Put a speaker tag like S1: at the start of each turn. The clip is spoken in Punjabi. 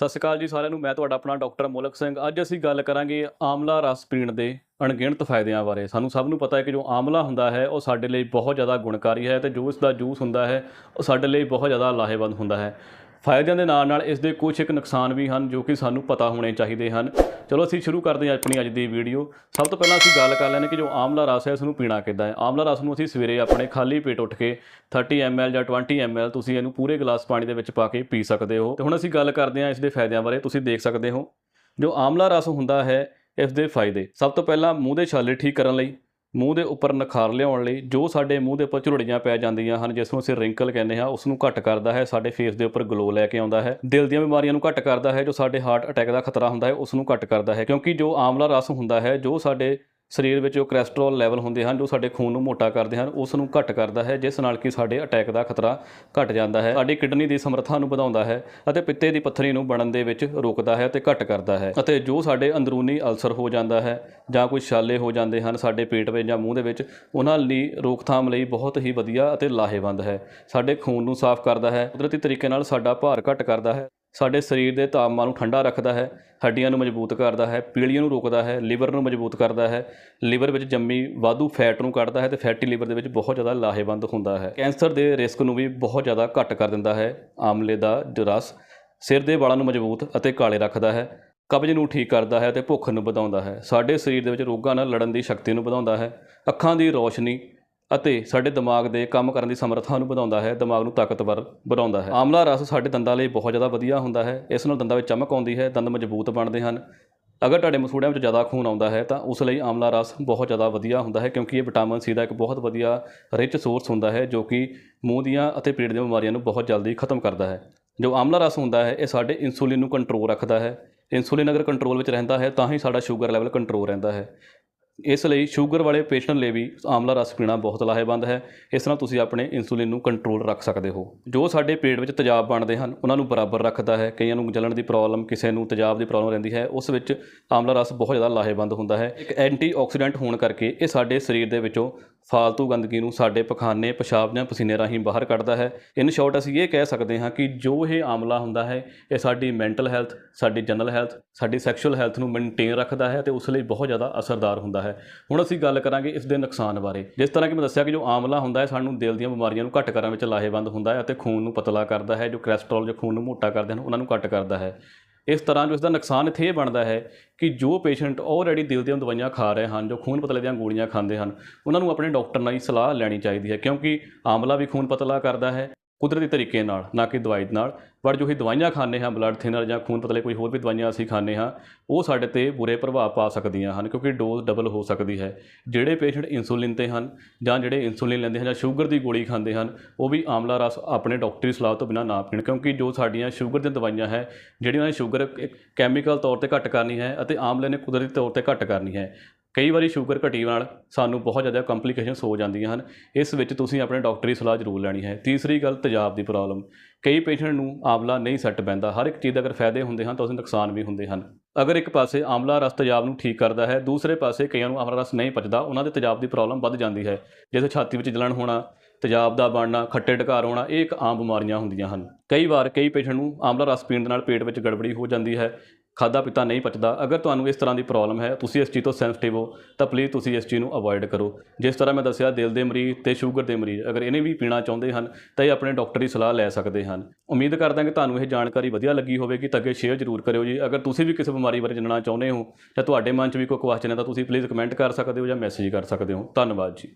S1: ਸਤਿ ਸ਼੍ਰੀ ਅਕਾਲ ਜੀ ਸਾਰਿਆਂ ਨੂੰ, ਮੈਂ ਤੁਹਾਡਾ ਆਪਣਾ ਡਾਕਟਰ ਮੁਲਕ ਸਿੰਘ। ਅੱਜ ਅਸੀਂ ਗੱਲ ਕਰਾਂਗੇ ਆਮਲਾ ਰਸ ਪੀਣ ਦੇ ਅਣਗਿਣਤ ਫਾਇਦਿਆਂ ਬਾਰੇ। ਸਾਨੂੰ ਸਭ ਨੂੰ ਪਤਾ ਹੈ ਕਿ ਜੋ ਆਮਲਾ ਹੁੰਦਾ ਹੈ, ਉਹ ਸਾਡੇ ਲਈ ਬਹੁਤ ਜ਼ਿਆਦਾ ਗੁਣਕਾਰੀ ਹੈ ਤੇ ਜੋ ਇਸ ਦਾ ਜੂਸ ਹੁੰਦਾ ਹੈ, ਉਹ ਸਾਡੇ ਲਈ ਬਹੁਤ ਜ਼ਿਆਦਾ ਲਾਹੇਵੰਦ ਹੁੰਦਾ ਹੈ। ਫਾਇਦਿਆਂ ਦੇ ਨਾਲ ਨਾਲ ਇਸ ਦੇ ਕੁਝ ਇੱਕ ਨੁਕਸਾਨ ਵੀ ਹਨ ਜੋ ਕਿ ਸਾਨੂੰ ਪਤਾ ਹੋਣੇ ਚਾਹੀਦੇ ਹਨ। ਚਲੋ, ਅਸੀਂ ਸ਼ੁਰੂ ਕਰਦੇ ਹਾਂ ਆਪਣੀ ਅੱਜ ਦੀ ਵੀਡੀਓ। ਸਭ ਤੋਂ ਪਹਿਲਾਂ ਅਸੀਂ ਗੱਲ ਕਰ ਲੈਂਦੇ ਕਿ ਜੋ ਆਮਲਾ ਰਸ ਹੈ ਇਸ ਨੂੰ ਪੀਣਾ ਕਿੱਦਾਂ ਹੈ? ਆਮਲਾ ਰਸ ਨੂੰ ਅਸੀਂ ਸਵੇਰੇ ਆਪਣੇ ਖਾਲੀ ਪੇਟ ਉੱਠ ਕੇ 30 ml ਜਾਂ 20 ml ਤੁਸੀਂ ਇਹਨੂੰ ਪੂਰੇ ਗਲਾਸ ਪਾਣੀ ਦੇ ਵਿੱਚ ਪਾ ਕੇ ਪੀ ਸਕਦੇ ਹੋ। ਤੇ ਹੁਣ ਅਸੀਂ ਗੱਲ ਕਰਦੇ ਹਾਂ ਇਸ ਦੇ ਫਾਇਦਿਆਂ ਬਾਰੇ। ਤੁਸੀਂ ਦੇਖ ਸਕਦੇ ਹੋ, ਜੋ ਆਮਲਾ ਰਸ ਹੁੰਦਾ ਹੈ, ਇਸ ਦੇ ਫਾਇਦੇ। ਸਭ ਤੋਂ ਪਹਿਲਾਂ ਮੂੰਹ ਦੇ ਛਾਲੇ ਠੀਕ ਕਰਨ ਲਈ ਮੂੰਹ ਦੇ ਉੱਪਰ ਨਖਾਰ ਲਿਆਉਣ ਲਈ ਜੋ ਸਾਡੇ ਮੂੰਹ ਦੇ ਉੱਪਰ ਝੁਰੜੀਆਂ ਪੈ ਜਾਂਦੀਆਂ ਹਨ, ਜਿਸ ਨੂੰ ਅਸੀਂ ਰਿੰਕਲ ਕਹਿੰਦੇ ਹਾਂ ਉਸ ਨੂੰ ਘੱਟ ਕਰਦਾ ਹੈ, ਸਾਡੇ ਫੇਸ ਦੇ ਉੱਪਰ ਗਲੋ ਲੈ ਕੇ ਆਉਂਦਾ ਹੈ। ਦਿਲ ਦੀਆਂ ਬਿਮਾਰੀਆਂ ਨੂੰ ਘੱਟ ਕਰਦਾ ਹੈ, ਜੋ ਸਾਡੇ ਹਾਰਟ ਅਟੈਕ ਦਾ ਖਤਰਾ ਹੁੰਦਾ ਹੈ ਉਸ ਨੂੰ ਘੱਟ ਕਰਦਾ ਹੈ। ਕਿਉਂਕਿ ਜੋ ਆਮਲਾ ਰਸ ਹੁੰਦਾ ਹੈ, ਜੋ ਸਾਡੇ ਸਰੀਰ ਵਿੱਚ ਜੋ ਕੋਲੇਸਟ੍ਰੋਲ ਲੈਵਲ ਹੁੰਦੇ ਹਨ, ਜੋ ਸਾਡੇ ਖੂਨ ਨੂੰ ਮੋਟਾ ਕਰਦੇ ਹਨ, ਉਸ ਨੂੰ ਘੱਟ ਕਰਦਾ ਹੈ, ਜਿਸ ਨਾਲ ਕਿ ਸਾਡੇ ਅਟੈਕ ਦਾ ਖਤਰਾ ਘੱਟ ਜਾਂਦਾ ਹੈ, ਸਾਡੀ ਕਿਡਨੀ ਦੀ ਸਮਰੱਥਾ ਨੂੰ ਵਧਾਉਂਦਾ ਹੈ ਅਤੇ ਪਿੱਤੇ ਦੀ ਪੱਥਰੀ ਨੂੰ ਬਣਨ ਦੇ ਵਿੱਚ ਰੋਕਦਾ ਹੈ ਅਤੇ ਘੱਟ ਕਰਦਾ ਹੈ। ਅਤੇ ਜੋ ਸਾਡੇ ਅੰਦਰੂਨੀ ਅਲਸਰ ਹੋ ਜਾਂਦਾ ਹੈ ਜਾਂ ਕੋਈ ਛਾਲੇ ਹੋ ਜਾਂਦੇ ਹਨ ਸਾਡੇ ਪੇਟ ਵਿੱਚ ਜਾਂ ਮੂੰਹ ਦੇ ਵਿੱਚ, ਉਹਨਾਂ ਲਈ ਰੋਕਥਾਮ ਲਈ ਬਹੁਤ ਹੀ ਵਧੀਆ ਅਤੇ ਲਾਹੇਵੰਦ ਹੈ। ਸਾਡੇ ਖੂਨ ਨੂੰ ਸਾਫ਼ ਕਰਦਾ ਹੈ, ਕੁਦਰਤੀ ਤਰੀਕੇ ਨਾਲ ਸਾਡਾ ਭਾਰ ਘੱਟ ਕਰਦਾ ਹੈ। ਸਾਡੇ ਸਰੀਰ ਦੇ ਤਾਪਮਾਨ ਨੂੰ ਠੰਡਾ ਰੱਖਦਾ ਹੈ, ਹੱਡੀਆਂ ਨੂੰ ਮਜ਼ਬੂਤ ਕਰਦਾ ਹੈ ਪੀੜੀਆਂ ਨੂੰ ਰੋਕਦਾ ਹੈ, ਲੀਵਰ ਨੂੰ ਮਜ਼ਬੂਤ ਕਰਦਾ ਹੈ। ਲੀਵਰ ਵਿੱਚ ਜੰਮੀ ਵਾਧੂ ਫੈਟ ਨੂੰ ਕੱਢਦਾ ਹੈ ਤੇ ਫੈਟੀ ਲੀਵਰ ਦੇ ਵਿੱਚ ਬਹੁਤ ਜ਼ਿਆਦਾ ਲਾਹੇਵੰਦ ਹੁੰਦਾ ਹੈ। ਕੈਂਸਰ ਦੇ ਰਿਸਕ ਨੂੰ ਵੀ ਬਹੁਤ ਜ਼ਿਆਦਾ ਘੱਟ ਕਰ ਦਿੰਦਾ ਹੈ, ਆਮਲੇ ਦਾ ਰਸ ਸਿਰ ਦੇ ਵਾਲਾਂ ਨੂੰ ਮਜ਼ਬੂਤ ਅਤੇ ਕਾਲੇ ਰੱਖਦਾ ਹੈ, ਕਬਜ਼ ਨੂੰ ਠੀਕ ਕਰਦਾ ਹੈ ਤੇ ਭੁੱਖ ਨੂੰ ਵਧਾਉਂਦਾ ਹੈ। ਸਾਡੇ ਸਰੀਰ ਦੇ ਵਿੱਚ ਰੋਗਾਂ ਨਾਲ ਲੜਨ ਦੀ ਸ਼ਕਤੀ ਨੂੰ ਵਧਾਉਂਦਾ ਹੈ, ਅੱਖਾਂ ਦੀ ਰੋਸ਼ਨੀ ਅਤੇ ਸਾਡੇ ਦਿਮਾਗ ਦੇ ਕੰਮ ਕਰਨ ਦੀ ਸਮਰੱਥਾ ਨੂੰ ਵਧਾਉਂਦਾ ਹੈ, ਦਿਮਾਗ ਨੂੰ ਤਾਕਤਵਰ ਬਣਾਉਂਦਾ ਹੈ। ਆਮਲਾ ਰਸ ਸਾਡੇ ਦੰਦਾਂ ਲਈ ਬਹੁਤ ਜ਼ਿਆਦਾ ਵਧੀਆ ਹੁੰਦਾ ਹੈ। ਇਸ ਨਾਲ ਦੰਦਾਂ ਵਿੱਚ ਚਮਕ ਆਉਂਦੀ ਹੈ, ਦੰਦ ਮਜ਼ਬੂਤ ਬਣਦੇ ਹਨ। ਅਗਰ ਤੁਹਾਡੇ ਮਸੂੜਿਆਂ ਵਿੱਚ ਜ਼ਿਆਦਾ ਖੂਨ ਆਉਂਦਾ ਹੈ, ਤਾਂ ਉਸ ਲਈ ਆਮਲਾ ਰਸ ਬਹੁਤ ਜ਼ਿਆਦਾ ਵਧੀਆ ਹੁੰਦਾ ਹੈ, ਕਿਉਂਕਿ ਇਹ ਵਿਟਾਮਿਨ ਸੀ ਦਾ ਇੱਕ ਬਹੁਤ ਵਧੀਆ ਰਿਚ ਸੋਰਸ ਹੁੰਦਾ ਹੈ, ਜੋ ਕਿ ਮੂੰਹ ਦੀਆਂ ਅਤੇ ਪੇਟ ਦੀਆਂ ਬਿਮਾਰੀਆਂ ਨੂੰ ਬਹੁਤ ਜਲਦੀ ਖਤਮ ਕਰਦਾ ਹੈ। ਜੋ ਆਮਲਾ ਰਸ ਹੁੰਦਾ ਹੈ, ਇਹ ਸਾਡੇ ਇਨਸੂਲਿਨ ਨੂੰ ਕੰਟਰੋਲ ਰੱਖਦਾ ਹੈ। ਇਨਸੂਲਿਨ ਅਗਰ ਕੰਟਰੋਲ ਵਿੱਚ ਰਹਿੰਦਾ ਹੈ, ਤਾਂ ਹੀ ਸਾਡਾ ਸ਼ੂਗਰ ਲੈਵਲ ਕੰਟਰੋਲ ਰਹਿੰਦਾ ਹੈ। ਇਸ ਲਈ ਸ਼ੂਗਰ ਵਾਲੇ ਪੇਸ਼ੈਂਟ ਲਈ ਵੀ ਆਮਲਾ ਰਸ ਪੀਣਾ ਬਹੁਤ ਲਾਹੇਵੰਦ ਹੈ। ਇਸ ਨਾਲ ਤੁਸੀਂ ਆਪਣੇ ਇਨਸੂਲਿਨ ਨੂੰ ਕੰਟਰੋਲ ਰੱਖ ਸਕਦੇ ਹੋ। ਜੋ ਸਾਡੇ ਪੇਟ ਵਿੱਚ ਤੇਜ਼ਾਬ ਬਣਦੇ ਹਨ, ਉਹਨਾਂ ਨੂੰ ਬਰਾਬਰ ਰੱਖਦਾ ਹੈ। ਕਈਆਂ ਨੂੰ ਜਲਣ ਦੀ ਪ੍ਰੋਬਲਮ ਕਿਸੇ ਨੂੰ ਤੇਜ਼ਾਬ ਦੀ ਪ੍ਰੋਬਲਮ ਰਹਿੰਦੀ ਹੈ। ਉਸ ਵਿੱਚ ਆਮਲਾ ਰਸ ਬਹੁਤ ਜ਼ਿਆਦਾ ਲਾਹੇਵੰਦ ਹੁੰਦਾ ਹੈ। ਇੱਕ ਐਂਟੀ ਆਕਸੀਡੈਂਟ ਹੋਣ ਕਰਕੇ ਇਹ ਸਾਡੇ ਸਰੀਰ ਦੇ ਵਿੱਚੋਂ ਫਾਲਤੂ ਗੰਦਗੀ ਨੂੰ ਸਾਡੇ ਪਖਾਨੇ, ਪਿਸ਼ਾਬ ਜਾਂ ਪਸੀਨੇ ਰਾਹੀਂ ਬਾਹਰ ਕੱਢਦਾ ਹੈ। ਇਨ ਸ਼ਾਰਟ ਅਸੀਂ ਇਹ ਕਹਿ ਸਕਦੇ ਹਾਂ ਕਿ ਜੋ ਇਹ ਆਮਲਾ ਹੁੰਦਾ ਹੈ, ਇਹ ਸਾਡੀ ਮੈਂਟਲ ਹੈਲਥ, ਸਾਡੀ ਜਨਰਲ ਹੈਲਥ, ਸਾਡੀ ਸੈਕਸ਼ੂਅਲ ਹੈਲਥ ਨੂੰ ਮੇਨਟੇਨ ਰੱਖਦਾ ਹੈ ਤੇ ਉਸ ਲਈ ਬਹੁਤ ਜ਼ਿਆਦਾ ਅਸਰਦਾਰ ਹੁੰਦਾ ਹੈ। ਹੁਣ ਅਸੀਂ ਗੱਲ ਕਰਾਂਗੇ ਇਸ ਦੇ ਨੁਕਸਾਨ ਬਾਰੇ। ਜਿਸ ਤਰ੍ਹਾਂ ਕਿ ਮੈਂ ਦੱਸਿਆ ਕਿ ਜੋ ਆਮਲਾ ਹੁੰਦਾ ਹੈ, ਸਾਨੂੰ ਦਿਲ ਦੀਆਂ ਬਿਮਾਰੀਆਂ ਨੂੰ ਘੱਟ ਕਰਨ ਵਿੱਚ ਲਾਹੇਵੰਦ ਹੁੰਦਾ ਹੈ ਅਤੇ ਖੂਨ ਨੂੰ ਪਤਲਾ ਕਰਦਾ ਹੈ, ਜੋ ਕੋਲੇਸਟ੍ਰੋਲ ਜੋ ਖੂਨ ਨੂੰ ਮੋਟਾ ਕਰਦੇ ਹਨ, ਉਹਨਾਂ ਨੂੰ ਘੱਟ ਕਰਦਾ ਹੈ। ਇਸ ਤਰ੍ਹਾਂ ਜੋ ਇਸ ਦਾ ਨੁਕਸਾਨ ਇੱਥੇ ਇਹ ਬਣਦਾ ਹੈ ਕਿ ਜੋ ਪੇਸ਼ੈਂਟ ਆਲਰੇਡੀ ਦਿਲ ਦੀਆਂ ਦਵਾਈਆਂ ਖਾ ਰਹੇ ਹਨ, ਜੋ ਖੂਨ ਪਤਲੇ ਦੀਆਂ ਗੋਲੀਆਂ ਖਾਂਦੇ ਹਨ, ਉਹਨਾਂ ਨੂੰ ਆਪਣੇ ਡਾਕਟਰ ਨਾਲ ਹੀ ਸਲਾਹ ਲੈਣੀ ਚਾਹੀਦੀ ਹੈ ਕਿਉਂਕਿ ਆਮਲਾ ਵੀ ਖੂਨ ਪਤਲਾ ਕਰਦਾ ਹੈ। ਕੁਦਰਤੀ ਤਰੀਕੇ ਨਾਲ, ਨਾ ਕਿ ਦਵਾਈ ਨਾਲ। ਪਰ ਜੋ ਹੀ ਦਵਾਈਆਂ ਖਾਂਦੇ ਹਾਂ ਬਲੱਡ ਥਿਨਰ ਜਾਂ ਖੂਨ ਪਤਲੇ ਕੋਈ ਹੋਰ ਵੀ ਦਵਾਈਆਂ ਅਸੀਂ ਖਾਂਦੇ ਹਾਂ, ਉਹ ਸਾਡੇ ਤੇ ਬੁਰੇ ਪ੍ਰਭਾਵ ਪਾ ਸਕਦੀਆਂ ਹਨ, ਕਿਉਂਕਿ ਡੋਜ਼ ਡਬਲ ਹੋ ਸਕਦੀ ਹੈ। ਜਿਹੜੇ ਪੇਸ਼ੈਂਟ ਇਨਸੂਲਿਨ ਤੇ ਹਨ ਜਾਂ ਜਿਹੜੇ ਇਨਸੂਲਿਨ ਲੈਂਦੇ ਹਨ ਜਾਂ ਸ਼ੂਗਰ ਦੀ ਗੋਲੀ ਖਾਂਦੇ ਹਨ, ਉਹ ਵੀ ਆਮਲਾ ਰਸ ਆਪਣੇ ਡਾਕਟਰੀ ਸਲਾਹ ਤੋਂ ਬਿਨਾਂ ਨਾ ਪੀਣ, ਕਿਉਂਕਿ ਜੋ ਸਾਡੀਆਂ ਸ਼ੂਗਰ ਦੀਆਂ ਦਵਾਈਆਂ ਹੈ, ਜਿਹੜੀਆਂ ਨੇ ਸ਼ੂਗਰ ਕੈਮੀਕਲ ਤੌਰ ਤੇ ਘੱਟ ਕਰਨੀ ਹੈ ਅਤੇ ਆਮਲੇ ਨੇ ਕੁਦਰਤੀ ਤੌਰ ਤੇ ਘੱਟ ਕਰਨੀ ਹੈ। ਕਈ ਵਾਰੀ ਸ਼ੂਗਰ ਘਟੀ ਨਾਲ ਸਾਨੂੰ ਬਹੁਤ ਜ਼ਿਆਦਾ ਕੰਪਲਿਕੇਸ਼ਨਸ ਹੋ ਜਾਂਦੀਆਂ ਹਨ। ਇਸ ਵਿੱਚ ਤੁਸੀਂ ਆਪਣੇ ਡਾਕਟਰੀ ਸਲਾਹ ਜ਼ਰੂਰ ਲੈਣੀ ਹੈ। ਤੀਸਰੀ ਗੱਲ, ਤੇਜ਼ਾਬ ਦੀ ਪ੍ਰੋਬਲਮ ਕਈ ਪੇਸ਼ੈਂਟ ਨੂੰ ਆਮਲਾ ਨਹੀਂ ਸੈੱਟ ਪੈਂਦਾ ਹਰ ਇੱਕ ਚੀਜ਼ ਦੇ ਅਗਰ ਫਾਇਦੇ ਹੁੰਦੇ ਹਨ ਤਾਂ ਉਸਦੇ ਨੁਕਸਾਨ ਵੀ ਹੁੰਦੇ ਹਨ। ਅਗਰ ਇੱਕ ਪਾਸੇ ਆਮਲਾ ਰਸ, ਤੇਜ਼ਾਬ ਨੂੰ ਠੀਕ ਕਰਦਾ ਹੈ, ਦੂਸਰੇ ਪਾਸੇ ਕਈਆਂ ਨੂੰ ਆਮਲਾ ਰਸ ਨਹੀਂ ਪਚਦਾ, ਉਹਨਾਂ ਦੇ ਤੇਜ਼ਾਬ ਦੀ ਪ੍ਰੋਬਲਮ ਵੱਧ ਜਾਂਦੀ ਹੈ। ਜਿਵੇਂ ਛਾਤੀ ਵਿੱਚ ਜਲਣ ਹੋਣਾ, ਤੇਜ਼ਾਬ ਦਾ ਬਣਨਾ, ਖੱਟੇ ਢਕਾਰ ਹੋਣਾ, ਇਹ ਇੱਕ ਆਮ ਬਿਮਾਰੀਆਂ ਹੁੰਦੀਆਂ ਹਨ। ਕਈ ਵਾਰ ਕਈ ਪੇਸ਼ੈਂਟ ਨੂੰ ਆਮਲਾ ਰਸ ਪੀਣ ਦੇ ਨਾਲ ਪੇਟ ਵਿੱਚ ਗੜਬੜੀ ਹੋ ਜਾਂਦੀ ਹੈ। ਖਾਦਾ ਪੀਤਾ ਨਹੀਂ ਪਚਦਾ, ਅਗਰ ਤੁਹਾਨੂੰ ਇਸ ਤਰ੍ਹਾਂ ਦੀ ਪ੍ਰੋਬਲਮ ਹੈ, ਤੁਸੀਂ ਇਸ ਚੀਜ਼ ਤੋਂ ਸੈਂਸਿਟਿਵ ਹੋ, ਤਾਂ ਪਲੀਜ਼ ਤੁਸੀਂ ਇਸ ਚੀਜ਼ ਨੂੰ ਅਵੋਇਡ ਕਰੋ। ਜਿਸ ਤਰ੍ਹਾਂ ਮੈਂ ਦੱਸਿਆ, ਦਿਲ ਦੇ ਮਰੀਜ਼ ਤੇ ਸ਼ੂਗਰ ਦੇ ਮਰੀਜ਼, ਅਗਰ ਇਹਨੇ ਵੀ ਪੀਣਾ ਚਾਹੁੰਦੇ ਹਨ, ਤਾਂ ਇਹ ਆਪਣੇ ਡਾਕਟਰ ਦੀ ਸਲਾਹ ਲੈ ਸਕਦੇ ਹਨ। ਉਮੀਦ ਕਰਦਾ ਕਿ ਤੁਹਾਨੂੰ ਇਹ ਜਾਣਕਾਰੀ ਵਧੀਆ ਲੱਗੀ ਹੋਵੇਗੀ, ਤਾਂ ਅੱਗੇ ਸ਼ੇਅਰ ਜ਼ਰੂਰ ਕਰਿਓ ਜੀ। ਅਗਰ ਤੁਸੀਂ ਵੀ ਕਿਸੇ ਬਿਮਾਰੀ ਬਾਰੇ ਜਾਣਨਾ ਚਾਹੁੰਦੇ ਹੋ, ਜਾਂ ਤੁਹਾਡੇ ਮਨ 'ਚ ਵੀ ਕੋਈ ਕੁਐਸਚਨ ਹੈ, ਤਾਂ ਤੁਸੀਂ ਪਲੀਜ਼ ਕਮੈਂਟ ਕਰ ਸਕਦੇ ਹੋ ਜਾਂ ਮੈਸੇਜ ਕਰ ਸਕਦੇ ਹੋ। ਧੰਨਵਾਦ ਜੀ।